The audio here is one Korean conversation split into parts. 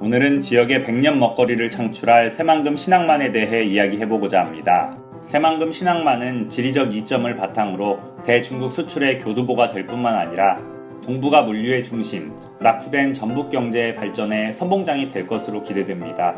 오늘은 지역의 백년 먹거리를 창출할 새만금 신앙만에 대해 이야기해보고자 합니다. 새만금 신앙만은 지리적 이점을 바탕으로 대중국 수출의 교두보가 될 뿐만 아니라 동북아 물류의 중심, 낙후된 전북 경제의 발전에 선봉장이 될 것으로 기대됩니다.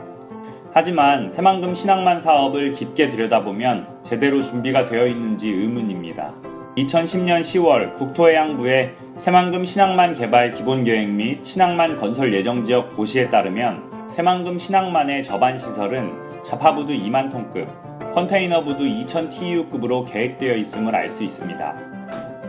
하지만 새만금 신앙만 사업을 깊게 들여다보면 제대로 준비가 되어 있는지 의문입니다. 2010년 10월 국토해양부의 새만금 신앙만 개발 기본계획 및 신앙만 건설 예정 지역 고시에 따르면 새만금 신앙만의 저반 시설은 자파부두 2만 톤급, 컨테이너부두 2000TU급으로 계획되어 있음을 알 수 있습니다.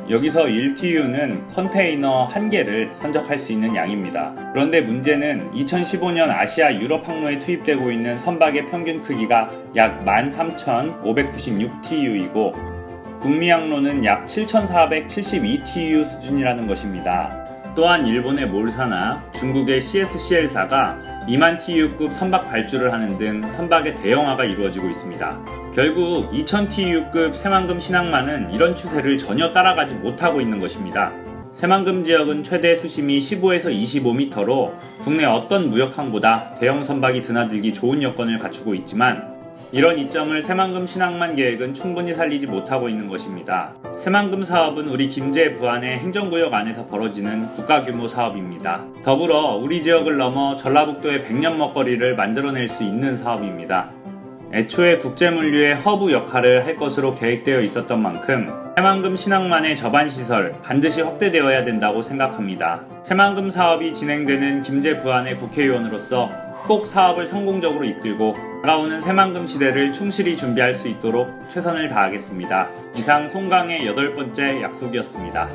여기서 1TU는 컨테이너 1개를 선적할 수 있는 양입니다. 그런데 문제는 2015년 아시아 유럽 항로에 투입되고 있는 선박의 평균 크기가 약 13,596TU이고 북미 항로는 약 7,472TU 수준이라는 것입니다. 또한 일본의 몰사나 중국의 CSCL사가 2만 TU급 선박 발주를 하는 등 선박의 대형화가 이루어지고 있습니다. 결국 2000TU급 새만금 신항만은 이런 추세를 전혀 따라가지 못하고 있는 것입니다. 새만금 지역은 최대 수심이 15에서 25m로 국내 어떤 무역항보다 대형 선박이 드나들기 좋은 여건을 갖추고 있지만 이런 이점을 새만금 신항만 계획은 충분히 살리지 못하고 있는 것입니다. 새만금 사업은 우리 김제 부안의 행정구역 안에서 벌어지는 국가 규모 사업입니다. 더불어 우리 지역을 넘어 전라북도의 백년 먹거리를 만들어낼 수 있는 사업입니다. 애초에 국제물류의 허브 역할을 할 것으로 계획되어 있었던 만큼 새만금 신항만의 저반 시설 반드시 확대되어야 된다고 생각합니다. 새만금 사업이 진행되는 김제 부안의 국회의원으로서 꼭 사업을 성공적으로 이끌고 다가오는 새만금 시대를 충실히 준비할 수 있도록 최선을 다하겠습니다. 이상 송강의 여덟 번째 약속이었습니다.